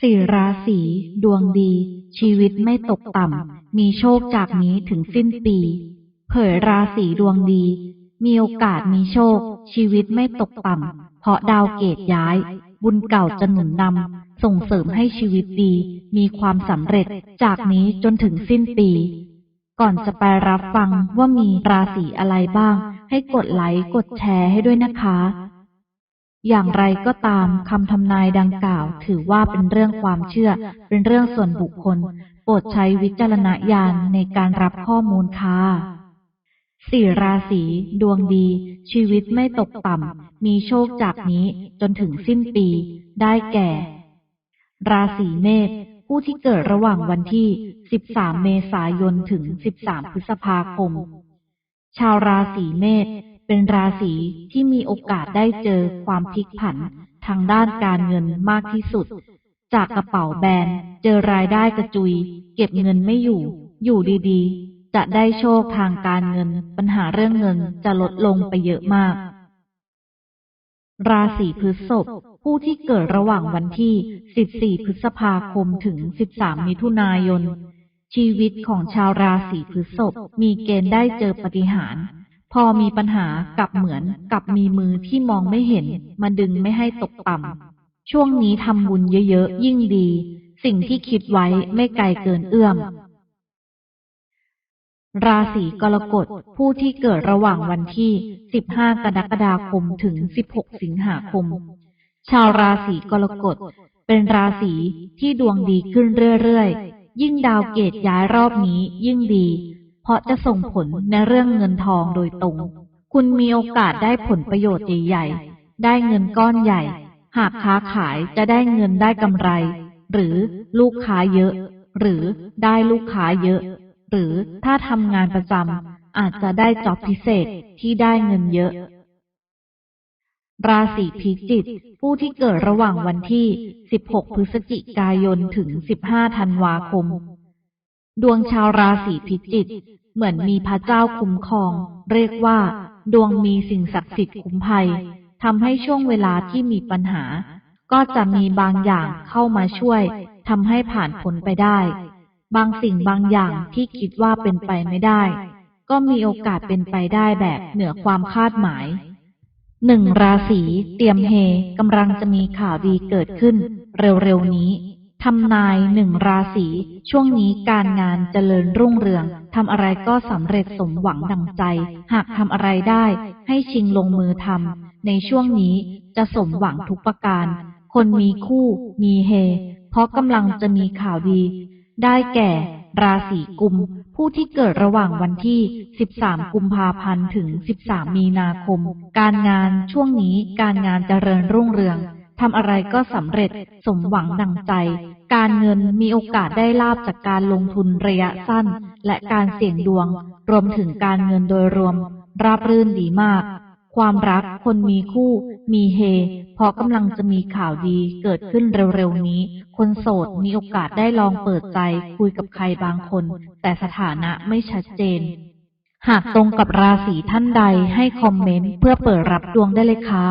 สี่ราศีดวงดี ชีวิตไม่ตกต่ำ มีโชคจากนี้ถึงสิ้นปี เผยราศีดวงดี มีโอกาสมีโชค ชีวิตไม่ตกต่ำ เพราะดาวเกตย้าย บุญเก่าจะหนุนนำส่งเสริมให้ชีวิตดี มีความสำเร็จจากนี้จนถึงสิ้นปี ก่อนจะไปรับฟังว่ามีราศีอะไรบ้าง ให้กดไลค์กดแชร์ให้ด้วยนะคะ อย่างไรก็ตามคำทำนายดังกล่าว ถือว่าเป็นเรื่องความเชื่อ เป็นเรื่องส่วนบุคคล โปรดใช้วิจารณญาณในการรับข้อมูลค่ะสี่ราศีดวงดี ชีวิตไม่ตกต่ำ มีโชคจากนี้จนถึงสิ้นปี ได้แก่ ราศีเมษผู้ที่เกิดระหว่างวันที่ 13 เมษายนถึง 13 พฤษภาคม ชาวราศีเมษ เป็นราศีที่มีโอกาสได้เจอความพลิกผันทางด้านการเงินมากที่สุด จากกระเป๋าแบนเจอรายได้กระจุย เก็บเงินไม่อยู่ อยู่ดีๆ จะได้โชคทางการเงิน ปัญหาเรื่องเงินจะลดลงไปเยอะมาก ราศีพฤษภผู้ที่เกิดระหว่างวันที่ 14 พฤษภาคมถึง 13 มิถุนายน ชีวิตของชาวราศีพฤษภมีเกณฑ์ได้เจอปฏิหาร พอมีปัญหากับเหมือนกับมีมือที่มองไม่เห็น มาดึงไม่ให้ตกต่ำ ช่วงนี้ทำบุญเยอะๆ ยิ่งดี สิ่งที่คิดไว้ไม่ไกลเกินเอื้อม ราศีกรกฎผู้ที่เกิดระหว่างวันที่ 15 กรกฎาคมถึง 16 สิงหาคม ชาวราศีกรกฎเป็นราศีที่ดวงดีขึ้นเรื่อยๆ ยิ่งดาวเกตย้ายรอบนี้ยิ่งดี เพราะจะส่งผลในเรื่องเงินทองโดยตรง คุณมีโอกาสได้ผลประโยชน์ใหญ่ๆ ได้เงินก้อนใหญ่ หากค้าขายจะได้เงินได้กำไร หรือลูกค้าเยอะ หรือได้ลูกค้าเยอะ หรือถ้าทำงานประจำอาจจะได้จ็อบพิเศษที่ได้เงินเยอะราศีพิจิกผู้ที่เกิดระหว่างวันที่ 16 พฤศจิกายน ถึง 15 ธันวาคม ดวงชาวราศีพิจิกเหมือนมีพระเจ้าคุ้มครอง เรียกว่า ดวงมีสิ่งศักดิ์สิทธิ์คุ้มภัยทำให้ช่วงเวลาที่มีปัญหา ก็จะมีบางอย่างเข้ามาช่วยทำให้ผ่านพ้นไปได้ บางสิ่งบางอย่างที่คิดว่าเป็นไปไม่ได้ ก็มีโอกาสเป็นไปได้แบบเหนือความคาดหมายหนึ่งราศีเตรียมเฮกำลังจะมีข่าวดีเกิดขึ้น เร็วๆนี้ ทำนายหนึ่งราศีช่วงนี้การงานเจริญรุ่งเรืองทำอะไรก็สำเร็จสมหวังดังใจ หากทำอะไรได้ ให้ชิงลงมือทำในช่วงนี้จะสมหวังทุกประการ คนมีคู่ มีเฮ เพราะกำลังจะมีข่าวดี ได้แก่ ราศีกุม ผู้ที่เกิดระหว่างวันที่ 13 กุมภาพันธ์ถึง 13 มีนาคม การงานช่วงนี้การงานเจริญรุ่งเรือง ทำอะไรก็สำเร็จสมหวังดังใจ การเงินมีโอกาสได้ลาบจากการลงทุนระยะสั้น และการเสี่ยงดวง รวมถึงการเงินโดยรวม ราบรื่นดีมาก ความรักคนมีคู่ มีเฮ เพราะกำลังจะมีข่าวดีเกิดขึ้นเร็วๆนี้ คนโสดมีโอกาสได้ลองเปิดใจคุยกับใครบางคน แต่สถานะไม่ชัดเจน หากตรงกับราศีท่านใดให้คอมเมนต์เพื่อเปิดรับดวงได้เลยค่ะ